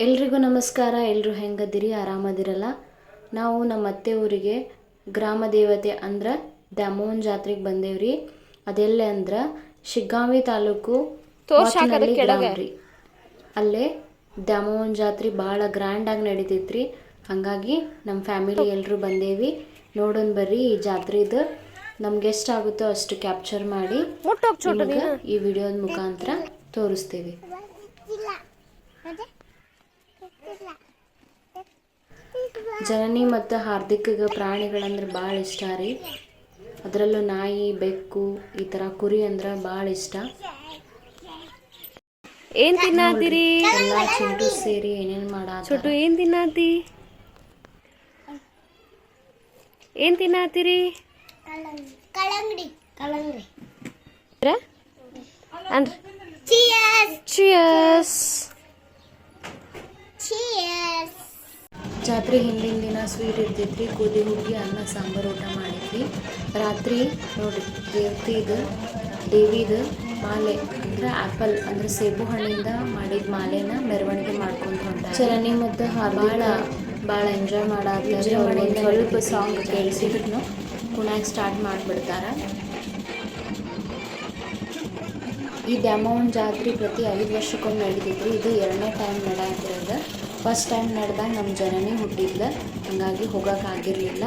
ಎಲ್ರಿಗೂ ನಮಸ್ಕಾರ ಎಲ್ಲರೂ ಹೆಂಗದಿರಿ ಆರಾಮದಿರಲ್ಲ? ನಾವು ನಮ್ಮ ಅತ್ತೆ ಊರಿಗೆ ಗ್ರಾಮ ದೇವತೆ ಅಂದ್ರೆ ದಮೋನ್ ಜಾತ್ರೆಗೆ ಬಂದೇವ್ರಿ. ಅದೆಲ್ಲೇ ಅಂದ್ರೆ ಶಿಗ್ಗಾಂವಿ ತಾಲೂಕು ವಾಕನಹಳ್ಳಿ ಗ್ರಾಮ ರೀ ಅಲ್ಲೇ ದಮೋನ್ ಜಾತ್ರೆ ಭಾಳ ಗ್ರ್ಯಾಂಡಾಗಿ ನಡೀತೈತ್ರಿ. ಹಾಗಾಗಿ ನಮ್ಮ ಫ್ಯಾಮಿಲಿ ಎಲ್ಲರೂ ಬಂದೇವಿ. ನೋಡೋಣ ಬರ್ರಿ ಈ ಜಾತ್ರೆದು. ನಮ್ಗೆ ಎಷ್ಟಾಗುತ್ತೋ ಅಷ್ಟು ಕ್ಯಾಪ್ಚರ್ ಮಾಡಿ ಈ ವಿಡಿಯೋದ ಮುಖಾಂತರ ತೋರಿಸ್ತೀವಿ. ಜನನಿ ಮತ್ತು ಹಾರ್ದಿಕ್ಗೆ ಪ್ರಾಣಿಗಳಂದ್ರೆ ಭಾಳ ಇಷ್ಟ ರೀ. ಅದರಲ್ಲೂ ನಾಯಿ ಬೆಕ್ಕು ಈ ಥರ ಕುರಿ ಅಂದ್ರೆ ಭಾಳ ಇಷ್ಟ. ಏನ್ ತಿನ್ನಾತೀರಿ? ಎಲ್ಲ ಚಿಂಟು ಸೇರಿ ಏನೇನು ಮಾಡ ಚುಟ್ಟು ಏನ್ ತಿನ್ನಾತಿ? ಏನ್ ತಿನ್ನಾತೀರಿ? ಕಳಂಗಡಿ ಕಳಂಗಡಿ ಅಂದ್ರೆ? ಚಿಯರ್ಸ್ ಚಿಯರ್ಸ್ ಚಿಯರ್ಸ್ ಜಾತ್ರೆ ಹಿಂದಿನ ದಿನ ಸ್ವೀಟ್ ಇರ್ತೈತ್ರಿ ಗೋಧಿ ಹುಗ್ಗಿ ಅನ್ನ ಸಾಂಬಾರು ಊಟ ಮಾಡಿದ್ವಿ. ರಾತ್ರಿ ನೋಡಿ ದೇವತಿದು ದೇವಿದು ಮಾಲೆ ಅಂದ್ರೆ ಆ್ಯಪಲ್ ಅಂದ್ರೆ ಸೇಬು ಹಣ್ಣಿಂದ ಮಾಡಿದ ಮಾಲೆನ ಮೆರವಣಿಗೆ ಮಾಡ್ಕೊಂಡು ಹೊಂಟ ಚರಣಿ ಮತ್ತು ಭಾಳ ಭಾಳ ಎಂಜಾಯ್ ಮಾಡಾದ್ಮೇಲೆ ಸ್ವಲ್ಪ ಸಾಂಗ್ ಕೇಳಿಸಿದ್ರು ಕುಣ್ಯಾಗ ಸ್ಟಾರ್ಟ್ ಮಾಡಿಬಿಡ್ತಾರೆ. ಈ ದ್ಯಾಮವ್ವನ ಜಾತ್ರೆ ಪ್ರತಿ ಐದು ವರ್ಷಕ್ಕೊಮ್ಮೆ ನಡೀತೈತ್ರಿ. ಇದು ಎರಡನೇ ಟೈಮ್ ನಡೆಯತ್ತಿರೋದು ಫಸ್ಟ್ ಟೈಮ್ ನಡೆದಾಗ ನಮ್ಮ ಜನನೇ ಹುಟ್ಟಿದ್ಲು. ಹಾಗಾಗಿ ಹೋಗೋಕ್ಕಾಗಿರಲಿಲ್ಲ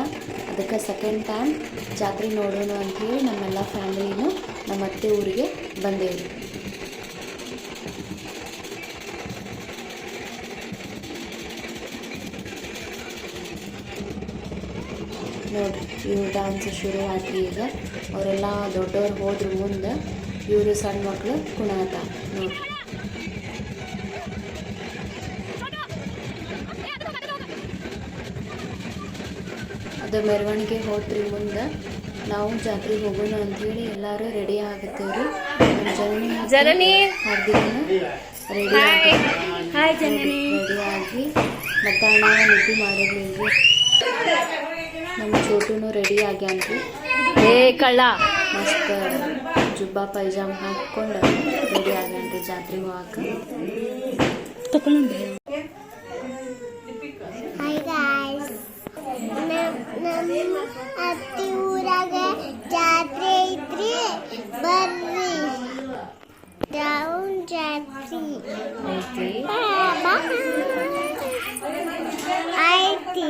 ಅದಕ್ಕೆ ಸೆಕೆಂಡ್ ಟೈಮ್ ಜಾತ್ರೆ ನೋಡೋಣ ಅಂಥೇಳಿ ನಮ್ಮೆಲ್ಲ ಫ್ಯಾಮಿಲಿನೂ ನಮ್ಮ ಅತ್ತೆ ಊರಿಗೆ ಬಂದೇವಿ. ನೋಡ್ರಿ, ಇವ್ರು ಡ್ಯಾನ್ಸ್ ಶುರು ಆಯ್ತು ಈಗ. ಅವರೆಲ್ಲ ದೊಡ್ಡವ್ರು ಹೋದ್ರ ಮುಂದೆ ಇವರು ಸಣ್ಣ ಮಕ್ಕಳು ಕುಣಾತ. ನೋಡ್ರಿ. ಅದು ಮೆರವಣಿಗೆ ಹೋದ್ರಿ ಮುಂದೆ ನಾವು ಜಾತ್ರೆಗೆ ಹೋಗೋಣ ಅಂಥೇಳಿ ಎಲ್ಲರೂ ರೆಡಿ ಆಗುತ್ತೇವ್ರಿ. ಜನನಿ ಜನನಿ. ರೆಡಿ ಆಗಿ ಹಾಯ್ ಜನನಿ. ರೆಡಿ ಆಗಿ ಮಧ್ಯಾಹ್ನ ನಿದ್ದೆ ಮಾಡಿದ್ವಿ ನಮ್ಮ ಚೋಟುನು ರೆಡಿ ಆಗ್ಯಾನ್ರಿ. ಏ ಕಳ್ಳ. ಮಸ್ತ್ ಜುಬ್ಬಾ ಪೈಜಾಮ ಹಾಕ್ಕೊಂಡು ರೆಡಿ ಆಗ್ಯಾನ್ರಿ ಜಾತ್ರೆಗೆ ಹೋಗಾಕ. ಹಾಯ್ ಗಾಯ್ಸ್ ನಮ್ಮ ಅತ್ತಿ ಊರಾಗ ಜಾತ್ರೆ ಐತ್ರಿ? ಬರ್ರಿ. ಡೌನ್ ಜಾತ್ರೆ. ಐತಿ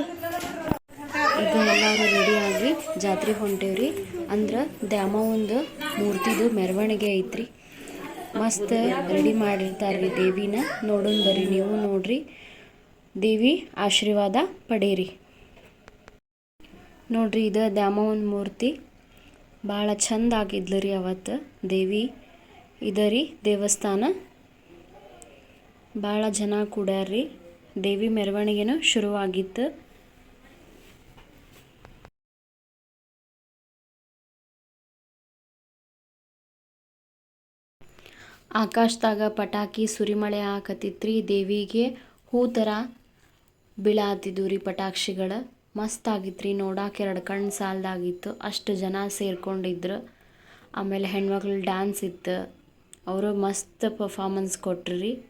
ಈಗ ಎಲ್ಲರೂ ರೆಡಿಯಾಗಿ ಜಾತ್ರೆ ಹೊಂಟೇವ್ರಿ. ಅಂದ್ರೆ ದ್ಯಾಮವ್ವಂದು ಮೂರ್ತಿದು ಮೆರವಣಿಗೆ ಐತ್ರಿ. ಮಸ್ತ್ ರೆಡಿ ಮಾಡಿರ್ತಾರ್ರಿ ದೇವಿನ. ನೋಡೋಣ ಬರ್ರಿ ನೀವು ನೋಡ್ರಿ. ದೇವಿ ಆಶೀರ್ವಾದ ಪಡೀರಿ. ನೋಡ್ರಿ, ಇದು ದ್ಯಾಮವ್ವನ ಮೂರ್ತಿ. ಭಾಳ ಚಂದ ಆಗಿದ್ಲು ರೀ ಅವತ್ತು ದೇವಿ. ಇದ ರೀ ದೇವಸ್ಥಾನ. ಭಾಳ ಜನ ಕೂಡ್ಯಾರ್ರಿ ದೇವಿ ಮೆರವಣಿಗೆನೂ ಶುರುವಾಗಿತ್ತು. ಆಕಾಶದಾಗ ಪಟಾಕಿ ಸುರಿಮಳೆ ಹಾಕತ್ತಿತ್ರಿ ದೇವಿಗೆ. ಹೂ ಥರ ಬೀಳಾತಿದ್ವು ರೀ ಪಟಾಕ್ಷಿಗಳು. ಮಸ್ತ್ ಆಗಿತ್ರಿ ನೋಡಕ್ಕೆ ಎರಡು ಕಣ್ಣು ಸಾಲದಾಗಿತ್ತು. ಅಷ್ಟು ಜನ ಸೇರ್ಕೊಂಡಿದ್ರು. ಆಮೇಲೆ ಹೆಣ್ಮಕ್ಳು ಡ್ಯಾನ್ಸ್ ಇತ್ತು. ಅವರು ಮಸ್ತ್ ಪಫಾಮೆನ್ಸ್ ಕೊಟ್ರು ರೀ.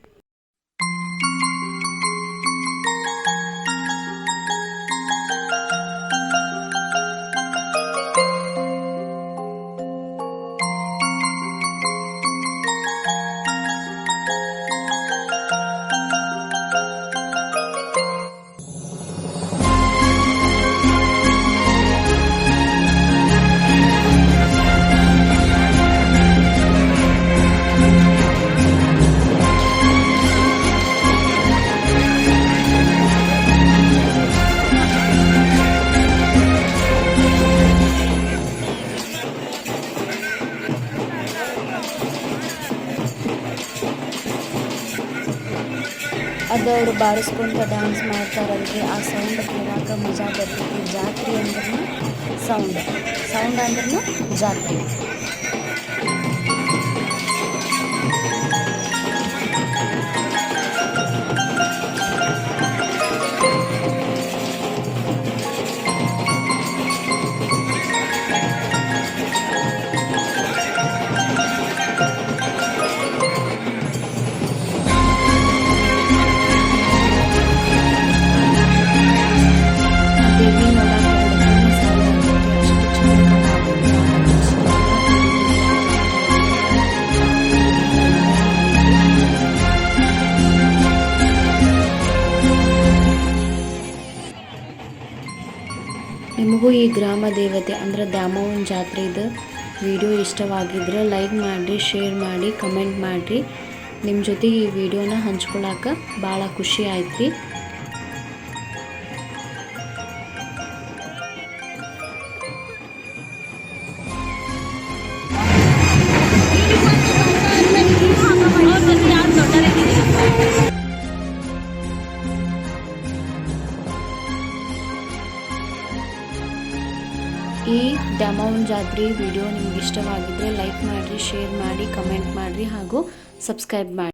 ಅದು ಅವರು ಬಾರಿಸ್ಕೊಂತ ಡ್ಯಾನ್ಸ್ ಮಾಡ್ತಾರಲ್ರಿ ಆ ಸೌಂಡ್ ಕೇಳಾಕ ಮಜಾ ಬರ್ತೈತಿ ಜಾತ್ರೆ ಅಂದ್ರೂ ಸೌಂಡ್ ಸೌಂಡ್ ಅಂದ್ರೂ ಜಾತ್ರೆ. ನಿಮಗೂ ಈ ಗ್ರಾಮ ದೇವತೆ ಅಂದರೆ ದ್ಯಾಮವ್ವನ ಜಾತ್ರೆದು ವಿಡಿಯೋ ಇಷ್ಟವಾಗಿದ್ರೆ ಲೈಕ್ ಮಾಡಿರಿ ಶೇರ್ ಮಾಡಿ ಕಮೆಂಟ್ ಮಾಡಿರಿ. ನಿಮ್ಮ ಜೊತೆಗೆ ಈ ವಿಡಿಯೋನ ಹಂಚ್ಕೊಳಕ್ಕೆ ಭಾಳ ಖುಷಿ ಆಯ್ತು ರೀ ಈ ಡಮೌನ್ ಜಾತ್ರೆ ವಿಡಿಯೋ ನಿಮ್ಗೆ ಇಷ್ಟವಾಗಿದ್ದರೆ ಲೈಕ್ ಮಾಡಿರಿ, ಶೇರ್ ಮಾಡಿ, ಕಮೆಂಟ್ ಮಾಡಿರಿ ಹಾಗೂ ಸಬ್ಸ್ಕ್ರೈಬ್ ಮಾಡಿ.